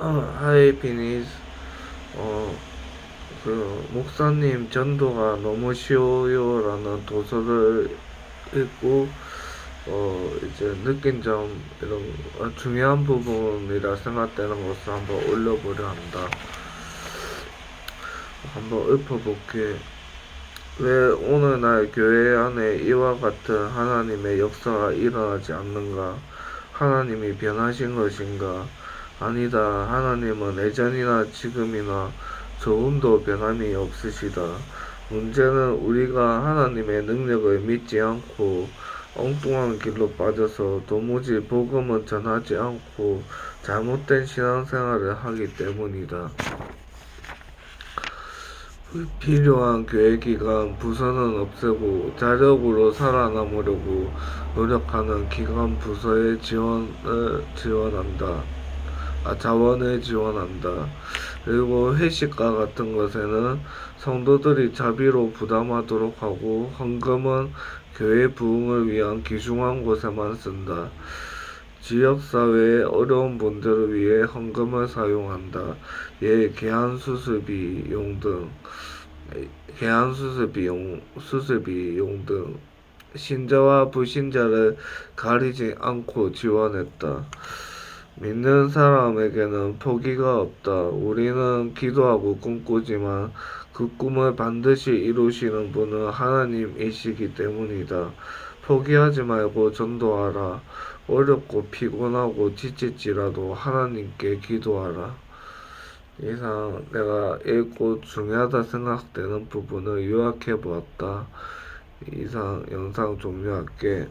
어, 하이 비니스 어, 그 목사님 전도가 너무 쉬워요라는 도서를 읽고 어 이제 느낀 점 이런 어, 중요한 부분이라 생각되는 것을 한번 올려보려 한다. 한번 읊어볼게. 왜 오늘날 교회 안에 이와 같은 하나님의 역사가 일어나지 않는가? 하나님이 변하신 것인가? 아니다. 하나님은 예전이나 지금이나 조금도 변함이 없으시다. 문제는 우리가 하나님의 능력을 믿지 않고 엉뚱한 길로 빠져서 도무지 복음을 전하지 않고 잘못된 신앙생활을 하기 때문이다. 필요한 교회 기간 부서는 없애고 자력으로 살아남으려고 노력하는 기관 부서의 지원을 지원한다. 아, 자원을 지원한다. 그리고 회식과 같은 것에는 성도들이 자비로 부담하도록 하고 헌금은 교회 부흥을 위한 귀중한 곳에만 쓴다. 지역사회의 어려운 분들을 위해 헌금을 사용한다. 예, 개한 수술비용 등, 개한 수술비용, 수술비용 등, 신자와 불신자를 가리지 않고 지원했다. 믿는 사람에게는 포기가 없다. 우리는 기도하고 꿈꾸지만 그 꿈을 반드시 이루시는 분은 하나님이시기 때문이다. 포기하지 말고 전도하라. 어렵고 피곤하고 지칠지라도 하나님께 기도하라. 이상 내가 읽고 중요하다 생각되는 부분을 요약해 보았다. 이상 영상 종료할게.